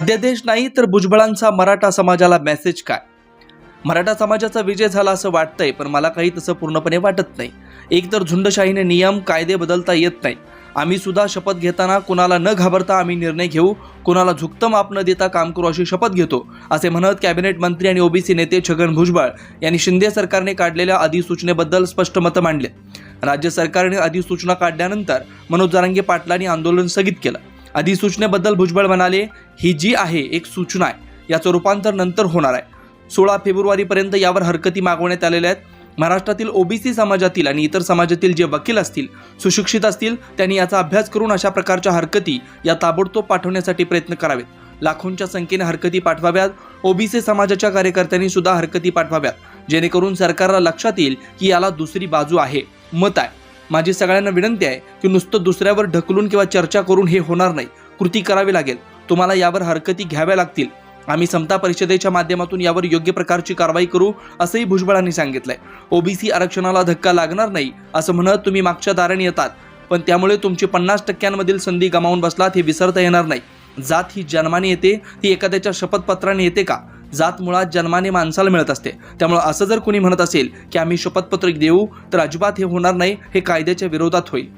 अध्यादेश नाही तर भुजबळांचा मराठा समाजाला मेसेज काय? मराठा समाजाचा विजय झाला असं वाटतंय पण मला काही तसं पूर्णपणे वाटत नाही. एकतर झुंडशाहीने नियम कायदे बदलता येत नाही. आम्ही सुद्धा शपथ घेताना कुणाला न घाबरता आम्ही निर्णय घेऊ कुणाला झुकतं माप न देता काम करू अशी शपथ घेतो असे म्हणत कॅबिनेट मंत्री आणि ओबीसी नेते छगन भुजबळ यांनी शिंदे सरकारने काढलेल्या अधिसूचनेबद्दल स्पष्ट मतं मांडले. राज्य सरकारने अधिसूचना काढल्यानंतर मनोज जारंगे पाटलांनी आंदोलन स्थगित केलं. अधिसूचनेबद्दल भुजबळ म्हणाले ही जी आहे एक सूचना आहे. याचं रूपांतर नंतर होणार आहे. सोळा फेब्रुवारीपर्यंत यावर हरकती मागवण्यात आलेल्या आहेत. महाराष्ट्रातील ओबीसी समाजातील आणि इतर समाजातील जे वकील असतील सुशिक्षित असतील त्यांनी याचा अभ्यास करून अशा प्रकारच्या हरकती या ताबडतोब पाठवण्यासाठी प्रयत्न करावेत. लाखोंच्या संख्येने हरकती पाठवाव्यात. ओबीसी समाजाच्या कार्यकर्त्यांनी सुद्धा हरकती पाठवाव्यात. जेणेकरून सरकारला लक्षात येईल की याला दुसरी बाजू आहे. मत आहे. माझी सगळ्यांना विनंती आहे की नुसतं दुसऱ्यावर ढकलून किंवा चर्चा करून हे होणार नाही. कृती करावी लागेल. तुम्हाला यावर हरकती घ्याव्या लागतील. आम्ही समता परिषदेच्या माध्यमातून यावर योग्य प्रकारची कारवाई करू असंही भुजबळांनी सांगितलंय. ओबीसी आरक्षणाला धक्का लागणार नाही असं म्हणत तुम्ही मागच्या दाराने येतात. पण त्यामुळे तुमची पन्नास टक्क्यांमधील संधी गमावून बसलात हे विसरता येणार नाही. जात ही जन्माने येते ती एखाद्याच्या शपथपत्राने येते का? जात मुळात जन्माने माणसाला मिळत असते. त्यामुळे असं जर कोणी म्हणत असेल की आम्ही शपथपत्र देऊ तर अजिबात हे होणार नाही हे कायद्याच्या विरोधात होईल.